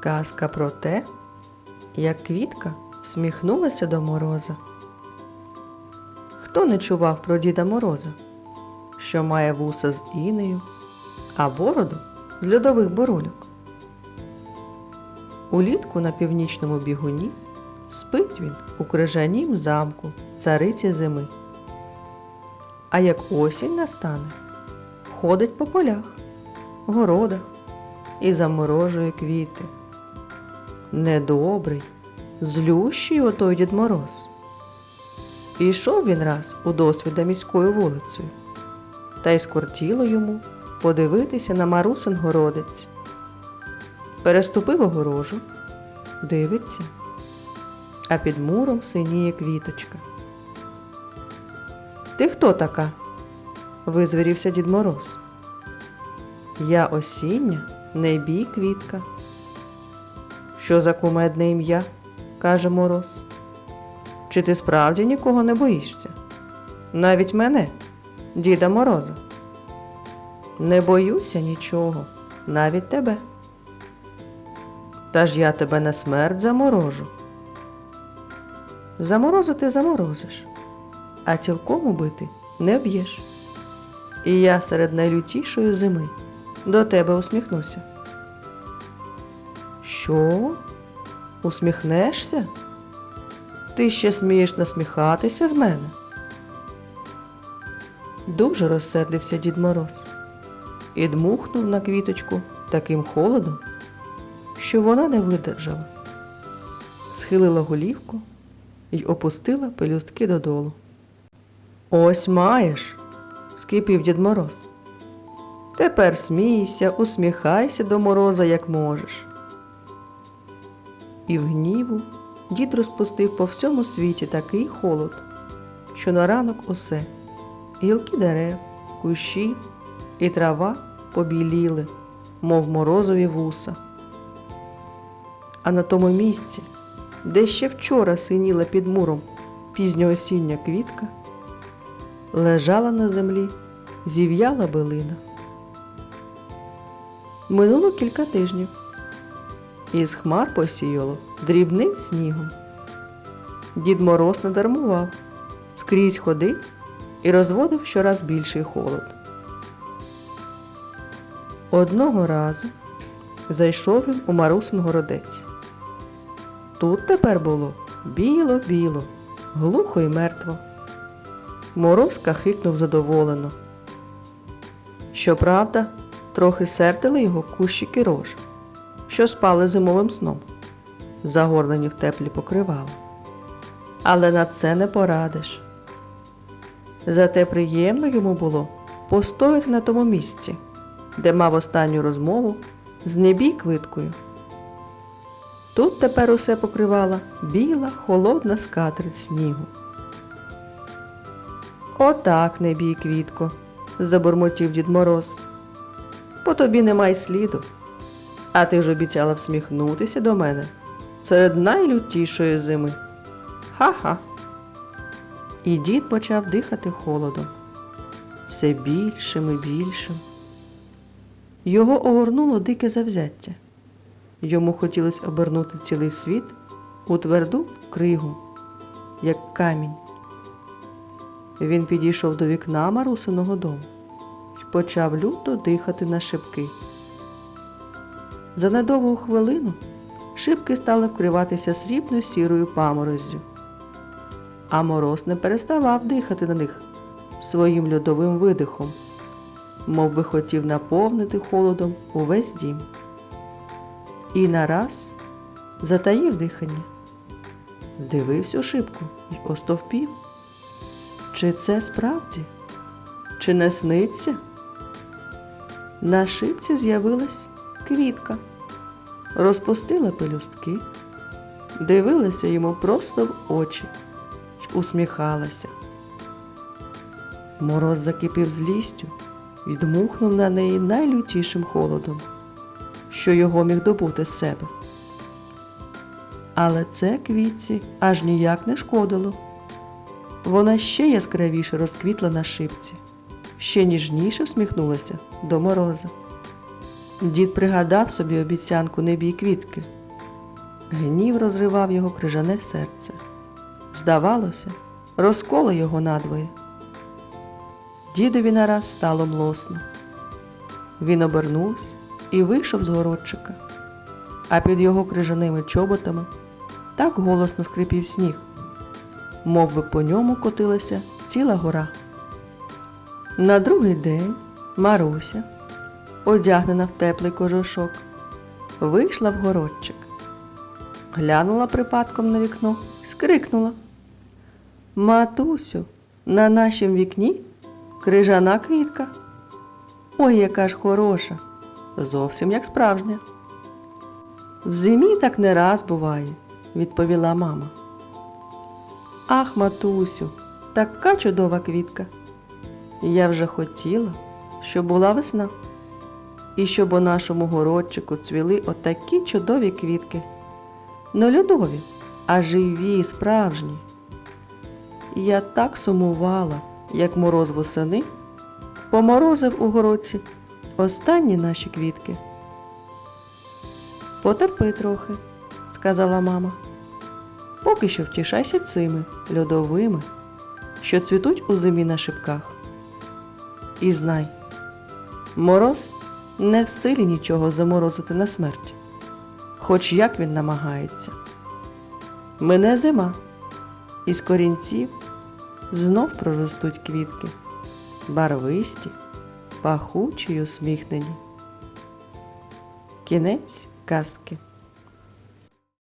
Казка про те, як квітка сміхнулася до мороза. Хто не чував про Діда Мороза, що має вуса з інею, а бороду з льодових бурульок? Улітку на північному бігуні спить він у крижанім замку цариці зими. А як осінь настане, ходить по полях, городах і заморожує квіти. Недобрий, злющий отой Дід Мороз. Ішов він раз у досвіда міською вулицею, та й скортіло йому подивитися на Марусин городець. Переступив огорожу, дивиться, а під муром синіє квіточка. Ти хто така? визвірівся Дід Мороз. Я осіння, не бій квітка. Що за кумедне ім'я? каже Мороз. Чи ти справді нікого не боїшся? Навіть мене, Діда Мороза. Не боюся нічого, навіть тебе. Та ж я тебе на смерть заморожу. Заморозити заморозиш, а цілком убити не вб'єш. І я серед найлютішої зими до тебе усміхнуся. Що? Усміхнешся? Ти ще смієш насміхатися з мене? Дуже розсердився Дід Мороз і дмухнув на квіточку таким холодом, що вона не видержала, схилила голівку і опустила пелюстки додолу. Ось маєш, скипів Дід Мороз. Тепер смійся, усміхайся до мороза, як можеш. І в гніву дід розпустив по всьому світі такий холод, що на ранок усе гілки дерев, кущі і трава побіліли, мов морозові вуса. А на тому місці, де ще вчора синіла під муром пізньоосіння квітка, лежала на землі зів'яла билина. Минуло кілька тижнів. Із хмар посіяло дрібним снігом. Дід Мороз не дармував, скрізь ходив і розводив щораз більший холод. Одного разу зайшов він у Марусин городець. Тут тепер було біло-біло, глухо й мертво. Мороз кахикнув задоволено. Щоправда, трохи сердили його кущики рож, що спали зимовим сном, загорнені в теплі покривала. Але на це не порадиш. Зате приємно йому було постояти на тому місці, де мав останню розмову з небій квиткою. Тут тепер усе покривала біла, холодна скатерть снігу. Отак, не бій, квітко, забурмотів дід Мороз. По тобі нема й сліду. А ти ж обіцяла всміхнутися до мене серед найлютішої зими. Ха-ха. І дід почав дихати холодом. Все більшим і більшим. Його огорнуло дике завзяття. Йому хотілося обернути цілий світ у тверду кригу, як камінь. Він підійшов до вікна Марусиного дому і почав люто дихати на шибки. За недовгу хвилину шибки стали вкриватися срібною сірою памороззю, а мороз не переставав дихати на них своїм льодовим видихом, мов би хотів наповнити холодом увесь дім. І нараз затаїв дихання, дивився у шибку й остовпів. Чи це справді? Чи не сниться? На шипці з'явилась квітка, розпустила пелюстки, дивилася йому просто в очі усміхалася. Мороз закипів злістю і дмухнув на неї найлютішим холодом, що його міг добути з себе. Але це квітці аж ніяк не шкодило. Вона ще яскравіше розквітла на шипці, ще ніжніше всміхнулася до мороза. Дід пригадав собі обіцянку не бій квітки. Гнів розривав його крижане серце. Здавалося, розколе його надвоє. Дідові нараз стало млосно. Він обернувся і вийшов з городчика, а під його крижаними чоботами так голосно скрипів сніг, мов би по ньому котилася ціла гора. На другий день Маруся, одягнена в теплий кожушок, вийшла в городчик, глянула припадком на вікно, скрикнула. Матусю, на нашім вікні крижана квітка. Ой, яка ж хороша, зовсім як справжня. В зимі так не раз буває, відповіла мама. Ах, матусю, така чудова квітка. Я вже хотіла, щоб була весна, і щоб у нашому городчику цвіли отакі чудові квітки. Не льодові, а живі, справжні. Я так сумувала, як мороз восени, поморозив у городці останні наші квітки. Потерпи трохи, сказала мама. Поки що втішайся цими льодовими, що цвітуть у зимі на шипках. І знай, мороз не в силі нічого заморозити на смерть, хоч як він намагається. Мине зима, і з корінців знов проростуть квітки, барвисті, пахучі й усміхнені. Кінець казки.